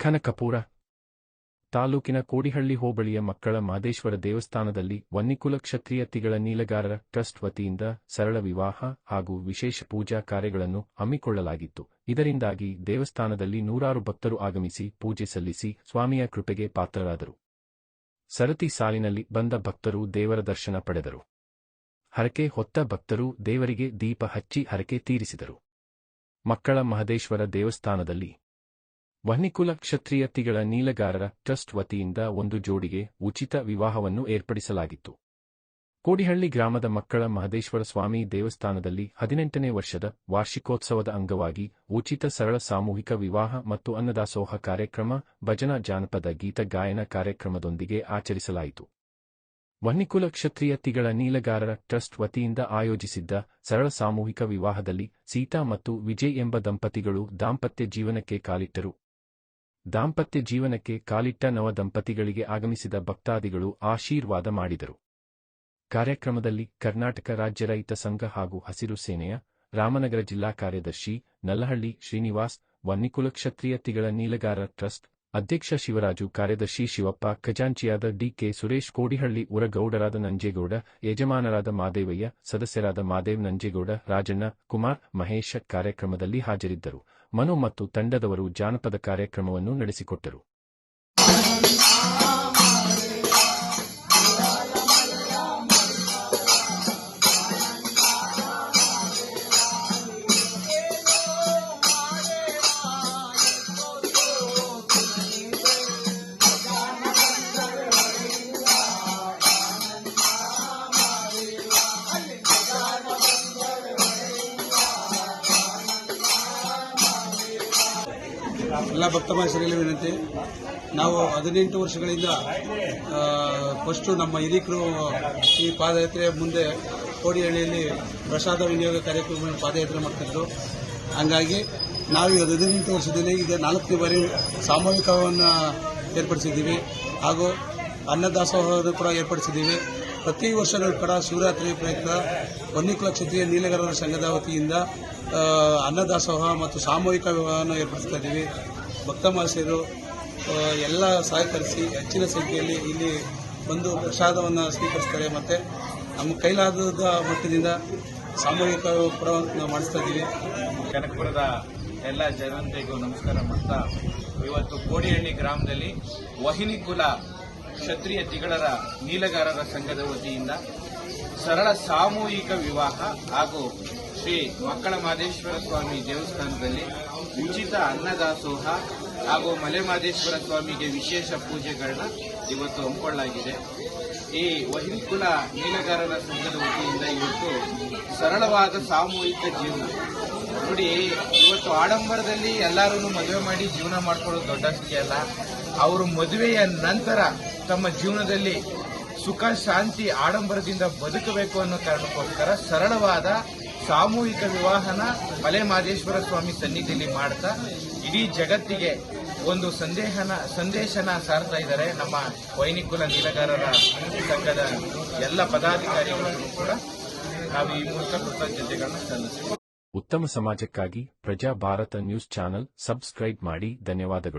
ಕನಕಪುರ ತಾಲೂಕಿನ ಕೋಡಿಹಳ್ಳಿ ಹೋಬಳಿಯ ಮಕ್ಕಳ ಮಾದೇಶ್ವರ ದೇವಸ್ಥಾನದಲ್ಲಿ ವನ್ನಿಕುಲ ಕ್ಷತ್ರಿಯತಿಗಳ ನೀಲಗಾರರ ಟ್ರಸ್ಟ್ ವತಿಯಿಂದ ಸರಳ ವಿವಾಹ ಹಾಗೂ ವಿಶೇಷ ಪೂಜಾ ಕಾರ್ಯಗಳನ್ನು ಹಮ್ಮಿಕೊಳ್ಳಲಾಗಿತ್ತು. ಇದರಿಂದಾಗಿ ದೇವಸ್ಥಾನದಲ್ಲಿ ನೂರಾರು ಭಕ್ತರು ಆಗಮಿಸಿ ಪೂಜೆ ಸಲ್ಲಿಸಿ ಸ್ವಾಮಿಯ ಕೃಪೆಗೆ ಪಾತ್ರರಾದರು. ಸರತಿ ಸಾಲಿನಲ್ಲಿ ಬಂದ ಭಕ್ತರು ದೇವರ ದರ್ಶನ ಪಡೆದರು. ಹರಕೆ ಹೊತ್ತ ಭಕ್ತರು ದೇವರಿಗೆ ದೀಪ ಹಚ್ಚಿ ಹರಕೆ ತೀರಿಸಿದರು. ಮಕ್ಕಳ ಮಹದೇಶ್ವರ ದೇವಸ್ಥಾನದಲ್ಲಿ ವಹ್ನಿಕುಲ ಕ್ಷತ್ರಿಯತಿಗಳ ನೀಲಗಾರರ ಟ್ರಸ್ಟ್ ವತಿಯಿಂದ ಒಂದು ಜೋಡಿಗೆ ಉಚಿತ ವಿವಾಹವನ್ನು ಏರ್ಪಡಿಸಲಾಗಿತ್ತು. ಕೋಡಿಹಳ್ಳಿ ಗ್ರಾಮದ ಮಕ್ಕಳ ಮಹದೇಶ್ವರ ಸ್ವಾಮಿ ದೇವಸ್ಥಾನದಲ್ಲಿ ಹದಿನೆಂಟನೇ ವರ್ಷದ ವಾರ್ಷಿಕೋತ್ಸವದ ಅಂಗವಾಗಿ ಉಚಿತ ಸರಳ ಸಾಮೂಹಿಕ ವಿವಾಹ ಮತ್ತು ಅನ್ನದಾಸೋಹ ಕಾರ್ಯಕ್ರಮ, ಭಜನಾ ಜಾನಪದ ಗೀತ ಗಾಯನ ಕಾರ್ಯಕ್ರಮದೊಂದಿಗೆ ಆಚರಿಸಲಾಯಿತು. ವನ್ನಿಕುಲ ಕ್ಷತ್ರಿಯತಿಗಳ ನೀಲಗಾರರ ಟ್ರಸ್ಟ್ ವತಿಯಿಂದ ಆಯೋಜಿಸಿದ್ದ ಸರಳ ಸಾಮೂಹಿಕ ವಿವಾಹದಲ್ಲಿ ಸೀತಾ ಮತ್ತು ವಿಜಯ್ ಎಂಬ ದಂಪತಿಗಳು ದಾಂಪತ್ಯ ಜೀವನಕ್ಕೆ ಕಾಲಿಟ್ಟರು. ದಾಂಪತ್ಯ ಜೀವನಕ್ಕೆ ಕಾಲಿಟ್ಟ ನವ ದಂಪತಿಗಳಿಗೆ ಆಗಮಿಸಿದ ಭಕ್ತಾದಿಗಳು ಆಶೀರ್ವಾದ ಮಾಡಿದರು. ಕಾರ್ಯಕ್ರಮದಲ್ಲಿ ಕರ್ನಾಟಕ ರಾಜ್ಯ ರೈತ ಸಂಘ ಹಾಗೂ ಹಸಿರು ಸೇನೆಯ ರಾಮನಗರ ಜಿಲ್ಲಾ ಕಾರ್ಯದರ್ಶಿ ನಲ್ಲಹಳ್ಳಿ ಶ್ರೀನಿವಾಸ್, ವನ್ನಿಕುಲ ಕ್ಷತ್ರಿಯತಿಗಳ ನೀಲಗಾರ ಟ್ರಸ್ಟ್ ಅಧ್ಯಕ್ಷ ಶಿವರಾಜು, ಕಾರ್ಯದರ್ಶಿ ಶಿವಪ್ಪ, ಖಜಾಂಚಿಯಾದ ಡಿಕೆ ಸುರೇಶ್, ಕೋಡಿಹಳ್ಳಿ ಉರಗೌಡರಾದ ನಂಜೇಗೌಡ, ಯಜಮಾನರಾದ ಮಾದೇವಯ್ಯ, ಸದಸ್ಯರಾದ ಮಾದೇವ್ ನಂಜೇಗೌಡ, ರಾಜಣ್ಣ, ಕುಮಾರ್, ಮಹೇಶ ಕಾರ್ಯಕ್ರಮದಲ್ಲಿ ಹಾಜರಿದ್ದರು. ಮನು ಮತ್ತು ತಂಡದವರು ಜಾನಪದ ಕಾರ್ಯಕ್ರಮವನ್ನು ನಡೆಸಿಕೊಟ್ಟರು. ಎಲ್ಲ ಭಕ್ತ ಮಹೇಶರಿಗೆ ವಿನಂತಿ. ನಾವು ಹದಿನೆಂಟು ವರ್ಷಗಳಿಂದ ಫಸ್ಟು ನಮ್ಮ ಹಿರಿಕರು ಈ ಪಾದಯಾತ್ರೆ ಮುಂದೆ ಕೋಡಿಹಳ್ಳಿಯಲ್ಲಿ ಪ್ರಸಾದ ವಿನಿಯೋಗ ಕಾರ್ಯಕ್ರಮ ಪಾದಯಾತ್ರೆ ಮಾಡ್ತಿದ್ರು. ಹಂಗಾಗಿ ನಾವು ಈಗ ಹದಿನೆಂಟು ವರ್ಷದಲ್ಲಿ ಈಗ ನಾಲ್ಕನೇ ಬಾರಿ ಸಾಮೂಹಿಕವನ್ನು ಏರ್ಪಡಿಸಿದ್ದೀವಿ. ಹಾಗೂ ಅನ್ನದಾಸೋಹವನ್ನು ಕೂಡ ಏರ್ಪಡಿಸಿದ್ದೀವಿ. ಪ್ರತಿ ವರ್ಷಗಳು ಕೂಡ ಶಿವರಾತ್ರಿ ಪ್ರಯುಕ್ತ ವನ್ನಿಕುಲ ಕ್ಷತ್ರಿಯ ನೀಲಗಾರರ ಸಂಘದ ವತಿಯಿಂದ ಅನ್ನದಾಸೋಹ ಮತ್ತು ಸಾಮೂಹಿಕ ವಿವಾಹವನ್ನು ಏರ್ಪಡಿಸ್ತಾ ಇದ್ದೀವಿ. ಭಕ್ತ ಮಹಾಶಯರು ಎಲ್ಲ ಸಹಕರಿಸಿ ಹೆಚ್ಚಿನ ಸಂಖ್ಯೆಯಲ್ಲಿ ಇಲ್ಲಿ ಬಂದು ಪ್ರಸಾದವನ್ನು ಸ್ವೀಕರಿಸ್ತಾರೆ. ಮತ್ತು ನಮ್ಮ ಕೈಲಾದ ಮಟ್ಟದಿಂದ ಸಾಮೂಹಿಕ ಕೂಡ ನಾವು ಮಾಡಿಸ್ತಾ ಇದ್ದೀವಿ. ಕನಕಪುರದ ಎಲ್ಲ ಜನತೆಗೂ ನಮಸ್ಕಾರ ಮಾಡ್ತಾ, ಇವತ್ತು ಕೋಡಿಹಳ್ಳಿ ಗ್ರಾಮದಲ್ಲಿ ವಹಿನಿ ಕುಲ ಕ್ಷತ್ರಿಯ ತಿಗಳರ ನೀಲಗಾರರ ಸಂಘದ ವತಿಯಿಂದ ಸರಳ ಸಾಮೂಹಿಕ ವಿವಾಹ ಹಾಗೂ ಶ್ರೀ ಮಕ್ಕಳ ಮಾದೇಶ್ವರ ಸ್ವಾಮಿ ದೇವಸ್ಥಾನದಲ್ಲಿ ಉಚಿತ ಅನ್ನದಾಸೋಹ ಹಾಗೂ ಮಲೆ ಮಾದೇಶ್ವರ ಸ್ವಾಮಿಗೆ ವಿಶೇಷ ಪೂಜೆಗಳನ್ನ ಇವತ್ತು ಹಮ್ಮಿಕೊಳ್ಳಲಾಗಿದೆ. ಈ ವಹಿಂಕುಲ ಮೀನುಗಾರರ ಸಂಘದ ವತಿಯಿಂದ ಇವತ್ತು ಸರಳವಾದ ಸಾಮೂಹಿಕ ಜೀವನ. ನೋಡಿ, ಇವತ್ತು ಆಡಂಬರದಲ್ಲಿ ಎಲ್ಲರೂ ಮದುವೆ ಮಾಡಿ ಜೀವನ ಮಾಡ್ಕೊಳ್ಳೋದು ದೊಡ್ಡ ಅಲ್ಲ, ಅವರು ಮದುವೆಯ ನಂತರ ತಮ್ಮ ಜೀವನದಲ್ಲಿ ಸುಖ, ಶಾಂತಿ, ಆಡಂಬರದಿಂದ ಬದುಕಬೇಕು ಅನ್ನೋ ಕಾರಣಕ್ಕೋಸ್ಕರ ಸರಳವಾದ ಸಾಮೂಹಿಕ ವಿವಾಹನ ಮಲೆ ಮಹದೇಶ್ವರ ಸ್ವಾಮಿ ಸನ್ನಿಧಿಯಲ್ಲಿ ಮಾಡ್ತಾ ಇಡೀ ಜಗತ್ತಿಗೆ ಒಂದು ಸಂದೇಹನ, ಸಂದೇಶನ ಸಾರ್ತಾ ಇದ್ದಾರೆ ನಮ್ಮ ವೈನಿಕುಲ ನೀಲಗಾರರ ಸಂಘದ ಎಲ್ಲ ಪದಾಧಿಕಾರಿಗಳನ್ನು ಕೂಡ ನಾವು ಈ ಮೂಲಕ ಕೃತಜ್ಞತೆಗಳನ್ನ ಸಲ್ಲಿಸ್ತೀವಿ. ಉತ್ತಮ ಸಮಾಜಕ್ಕಾಗಿ ಪ್ರಜಾ ಭಾರತ ನ್ಯೂಸ್ ಚಾನೆಲ್ ಸಬ್ಸ್ಕ್ರೈಬ್ ಮಾಡಿ. ಧನ್ಯವಾದಗಳು.